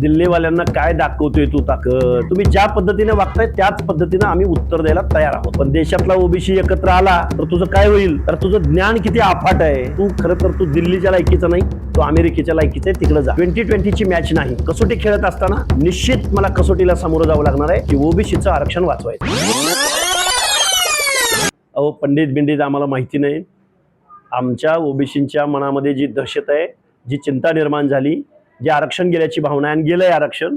दिल्लीवाल्यांना काय दाखवतोय तू ताकद? तुम्ही ज्या पद्धतीने वागताय त्याच पद्धतीने आम्ही उत्तर द्यायला तयार आहोत. पण देशातला ओबीसी एकत्र आला तर तुझं काय होईल? तर तुझं ज्ञान किती अफाट आहे? तू खरं तर तू दिल्लीच्या लायकीचा नाही तू अमेरिकेच्या लायकीचा आहे तिकडे जा. ट्वेंटी ट्वेंटीची मॅच नाही. कसोटी खेळत असताना निश्चित मला कसोटीला सामोरं जावं लागणार आहे की ओबीसीचं आरक्षण वाचवायचं. अहो पंडित बिंडित आम्हाला माहिती नाही. आमच्या ओबीसींच्या मनामध्ये जी दहशत आहे जी चिंता निर्माण झाली जे आरक्षण गेल्याची भावना आहे आणि गेलंय आरक्षण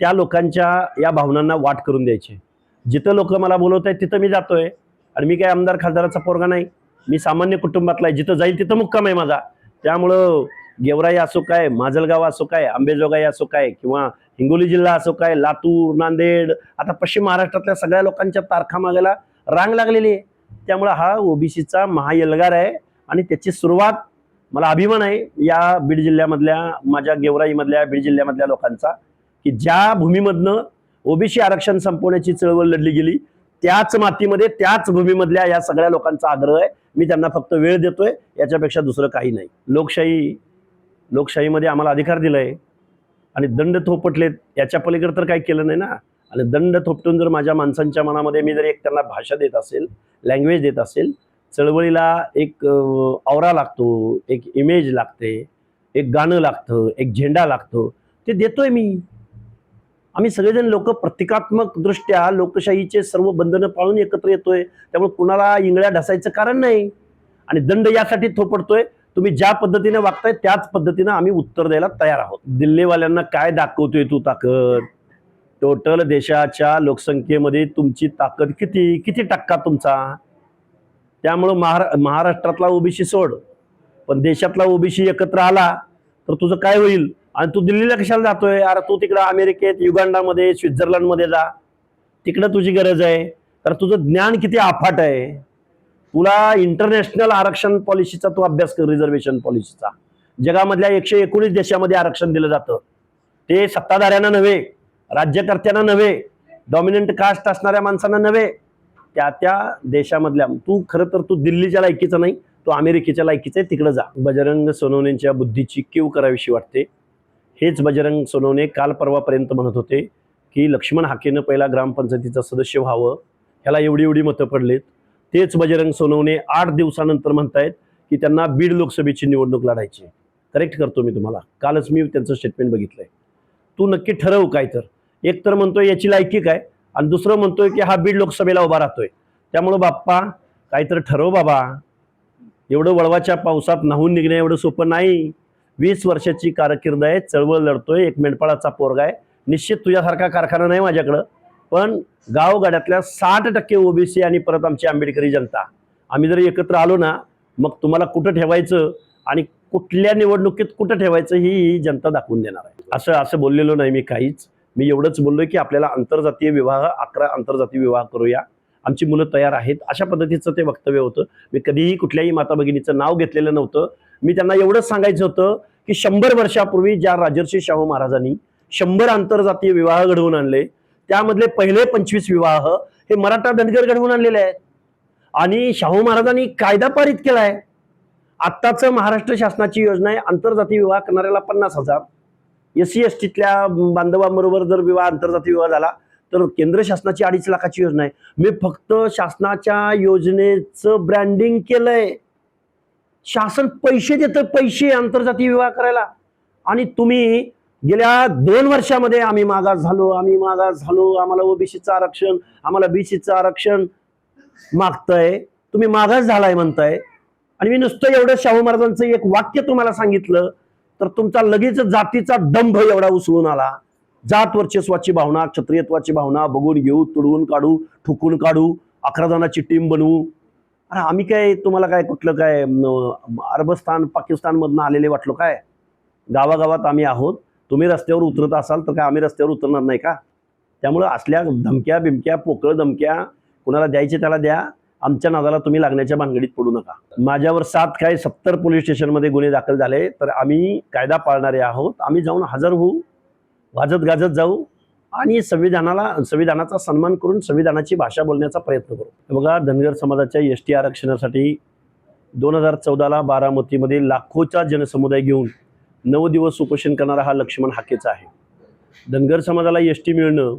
त्या लोकांच्या या भावनांना वाट करून द्यायची. जिथं लोक मला बोलवत आहेत तिथं मी जातोय. आणि मी काय आमदार खासदाराचा पोरगा नाही. मी सामान्य कुटुंबातला आहे. जिथं जाईल तिथं मुक्काम आहे माझा. त्यामुळं गेवराई असो काय माजलगाव असो काय आंबेजोगाई असो काय किंवा हिंगोली जिल्हा असो काय लातूर नांदेड आता पश्चिम महाराष्ट्रातल्या सगळ्या लोकांच्या तारखा मागायला रांग लागलेली आहे. त्यामुळं हा ओबीसीचा महायलगार आहे. आणि त्याची सुरुवात मला अभिमान आहे या बीड जिल्ह्यामधल्या माझ्या गेवराईमधल्या बीड जिल्ह्यामधल्या लोकांचा की ज्या भूमीमधनं ओबीसी आरक्षण संपवण्याची चळवळ लढली गेली त्याच मातीमध्ये त्याच भूमीमधल्या या सगळ्या लोकांचा आग्रह आहे. मी त्यांना फक्त वेळ देतोय याच्यापेक्षा दुसरं काही नाही. लोकशाही लोकशाहीमध्ये आम्हाला अधिकार दिलाय. आणि दंड थोपटलेत याच्या पलीकडे तर काही केलं नाही ना. आणि दंड थोपटून जर माझ्या माणसांच्या मनामध्ये मी जर एक त्यांना भाषा देत असेल लँग्वेज देत असेल चळवळीला एक औरा लागतो एक इमेज लागते एक गाणं लागतं एक झेंडा लागतो. ते देतोय मी. आम्ही सगळेजण लोक प्रतिकात्मक दृष्ट्या लोकशाहीचे सर्व बंधनं पाळून एकत्र येतोय. त्यामुळे कुणाला इंगळ्या ढसायचं कारण नाही. आणि दंड यासाठी थोपडतोय. तुम्ही ज्या पद्धतीने वागताय त्याच पद्धतीनं आम्ही उत्तर द्यायला तयार आहोत. दिल्लीवाल्यांना काय दाखवतोय तू ताकद? टोटल देशाच्या लोकसंख्येमध्ये तुमची ताकद किती? किती टक्का तुमचा? त्यामुळं महारा महाराष्ट्रातला ओबीसी सोड. पण देशातला ओबीसी एकत्र आला तर तुझं काय होईल? आणि तू दिल्लीला कशाला जातोय? अरे तू तिकडं अमेरिकेत युगांडामध्ये स्वित्झर्लंडमध्ये जा. तिकडं तुझी गरज आहे. तर तुझं ज्ञान किती अफाट आहे? तुला इंटरनॅशनल आरक्षण पॉलिसीचा तू अभ्यास कर रिझर्वेशन पॉलिसीचा जगामधल्या एकशे एकोणीस देशामध्ये आरक्षण दिलं जातं. ते सत्ताधाऱ्यांना नव्हे राज्यकर्त्यांना नव्हे डॉमिनंट कास्ट असणाऱ्या माणसांना नव्हे त्या त्या देशामधल्या तू खरं तर तू दिल्लीच्या लायकीचा नाही तो अमेरिकेच्या लायकीचा आहे तिकडं जा. बजरंग सोनवणेंच्या बुद्धीची कीव करावीशी वाटते. हेच बजरंग सोनवणे काल परवापर्यंत म्हणत होते की लक्ष्मण हाकेनं पहिला ग्रामपंचायतीचं सदस्य व्हावं ह्याला एवढी एवढी मतं पडलेत. तेच बजरंग सोनवणे आठ दिवसानंतर म्हणतायत की त्यांना बीड लोकसभेची निवडणूक लढायची करेक्ट करतो मी तुम्हाला. कालच मी त्यांचं स्टेटमेंट बघितलंय. तू नक्की ठरव काय तर. एक तर म्हणतोय याची लायकी काय? आणि दुसरं म्हणतोय की हा बीड लोकसभेला उभा राहतोय. त्यामुळं बाप्पा काहीतरी ठरव बाबा. एवढं वळवाच्या पावसात नाहून निघणं एवढं सोपं नाही. वीस वर्षाची कारकीर्द आहे चळवळ लढतोय एक मेंढपाळाचा पोरगा आहे. निश्चित तुझ्यासारखा कारखाना नाही माझ्याकडं. पण गावगाड्यातल्या साठ टक्के ओबीसी आणि परत आमची आंबेडकरी जनता. आम्ही जर एकत्र आलो ना मग तुम्हाला कुठं ठेवायचं आणि कुठल्या निवडणुकीत कुठं ठेवायचं ही ही जनता दाखवून देणार आहे. असं असं बोललेलो नाही मी काहीच. मी एवढंच बोललो की आपल्याला आंतरजातीय विवाह अकरा आंतरजातीय विवाह करूया. आमची मुलं तयार आहेत. अशा पद्धतीचं ते वक्तव्य होतं. मी कधीही कुठल्याही माता भगिनीचं नाव घेतलेलं नव्हतं. मी त्यांना एवढंच सांगायचं होतं की शंभर वर्षापूर्वी ज्या राजर्षी शाहू महाराजांनी शंभर आंतरजातीय विवाह घडवून आणले त्यामधले पहिले पंचवीस विवाह हे मराठा धनगर घडवून आणलेले आहेत. आणि शाहू महाराजांनी कायदा पारित केलाय. आत्ताचं महाराष्ट्र शासनाची योजना आहे आंतरजातीय विवाह करणाऱ्याला पन्नास हजार. एस सी एस टीतल्या बांधवांबरोबर जर विवाह आंतरजातीय विवाह झाला तर केंद्र शासनाची अडीच लाखाची योजना आहे. मी फक्त शासनाच्या योजनेचं ब्रँडिंग केलंय. शासन पैसे देतं पैसे आंतरजातीय विवाह करायला. आणि तुम्ही गेल्या दोन वर्षामध्ये आम्ही मागास झालो आम्ही मागास झालो आम्हाला ओबीसीचं आरक्षण आम्हाला बीसीचं आरक्षण मागतंय. तुम्ही मागास झालाय म्हणताय. आणि मी नुसतं एवढं शाहू महाराजांचं एक वाक्य तुम्हाला सांगितलं तर तुमचा लगेच जातीचा दंभ एवढा उसळून आला. जात वर्चस्वाची भावना क्षत्रियत्वाची भावना बघून घेऊ तुडवून काढू ठुकून काढू अकरा जणांची टीम बनवू. अरे आम्ही काय तुम्हाला काय कुठलं काय अरबस्थान पाकिस्तानमधनं आलेले वाटलो काय? गावागावात आम्ही आहोत. तुम्ही रस्त्यावर उतरत असाल तर काय आम्ही रस्त्यावर उतरणार नाही का? त्यामुळं असल्या धमक्या बिमक्या पोकळ धमक्या कुणाला द्यायचे त्याला द्या. आमच्या नादाला तुम्ही लागण्याच्या भानगडीत पडू नका. माझ्यावर सात काय सत्तर पोलीस स्टेशनमध्ये गुन्हे दाखल झाले तर आम्ही कायदा पाळणारे आहोत. आम्ही जाऊन हजर होऊ वाजत गाजत जाऊ आणि संविधानाला संविधानाचा सन्मान करून संविधानाची भाषा बोलण्याचा प्रयत्न करू. बघा धनगर समाजाच्या एस टी आरक्षणासाठी दोन हजार चौदाला बारामतीमध्ये लाखोचा जनसमुदाय घेऊन नऊ दिवस उपोषण करणारा हा लक्ष्मण हाकेचा आहे. धनगर समाजाला एस टी मिळणं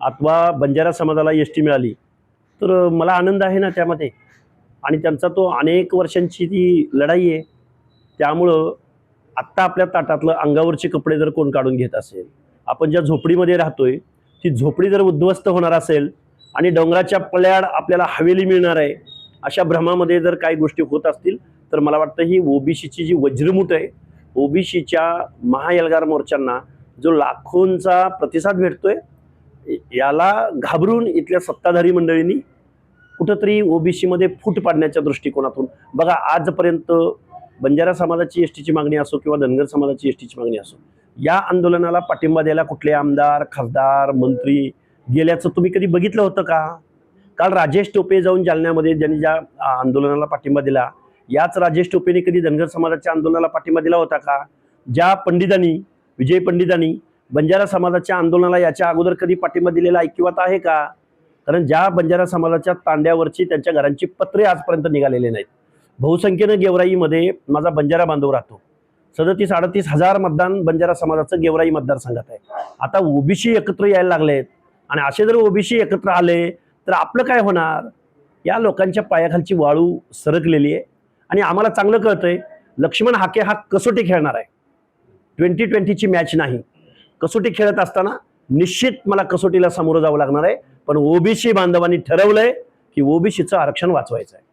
अथवा बंजारा समाजाला एस टी मिळाली तर मला आनंद आहे ना त्यामध्ये. आणि त्यांचा तो अनेक वर्षांची ती लढाई आहे. त्यामुळं आत्ता आपल्या ताटातलं अंगावरचे कपडे जर कोण काढून घेत असेल आपण ज्या झोपडीमध्ये राहतोय ती झोपडी जर उद्ध्वस्त होणार असेल आणि डोंगराच्या पल्याड आपल्याला हवेली मिळणार आहे अशा भ्रमामध्ये जर काही गोष्टी होत असतील तर मला वाटतं ही ओबीसीची जी वज्रमूठ आहे ओबीसीच्या महाएल्गार मोर्चांना जो लाखोंचा प्रतिसाद भेटतोय याला घाबरून इथल्या सत्ताधारी मंडळींनी कुठंतरी ओबीसीमध्ये फूट पाडण्याच्या दृष्टिकोनातून बघा आजपर्यंत बंजारा समाजाची एस टीची मागणी असो किंवा धनगर समाजाची एस टीची मागणी असो या आंदोलनाला पाठिंबा द्यायला कुठले आमदार खासदार मंत्री गेल्याचं तुम्ही कधी बघितलं होतं का? काल राजेश टोपे जाऊन जालन्यामध्ये ज्यांनी ज्या आंदोलनाला पाठिंबा दिला याच राजेश टोपेने कधी धनगर समाजाच्या आंदोलनाला पाठिंबा दिला होता का? ज्या पंडितांनी विजय पंडितांनी बंजारा समाजाच्या आंदोलनाला याच्या अगोदर कधी पाठिंबा दिलेला ऐकिवात आहे का? कारण ज्या बंजारा समाजाच्या तांड्यावरची त्यांच्या घरांची पत्रे आजपर्यंत निघालेले नाहीत. बहुसंख्येनं गेवराईमध्ये माझा बंजारा बांधव राहतो. सदतीस अडतीस हजार मतदान बंजारा समाजाचं गेवराई मतदारसंघात आहे. आता ओबीसी एकत्र यायला लागलेत आणि असे जर ओबीसी एकत्र आले तर आपलं काय होणार? या लोकांच्या पायाखालची वाळू सरकलेली आहे. आणि आम्हाला चांगलं कळतंय लक्ष्मण हाके हा कसोटी खेळणार आहे. ट्वेंटी ट्वेंटीची मॅच नाही. कसोटी खेळत असताना निश्चित मला कसोटीला सामोरं जावं लागणार आहे. पण ओबीसी बांधवांनी ठरवलंय की ओबीसीचं आरक्षण वाचवायचं आहे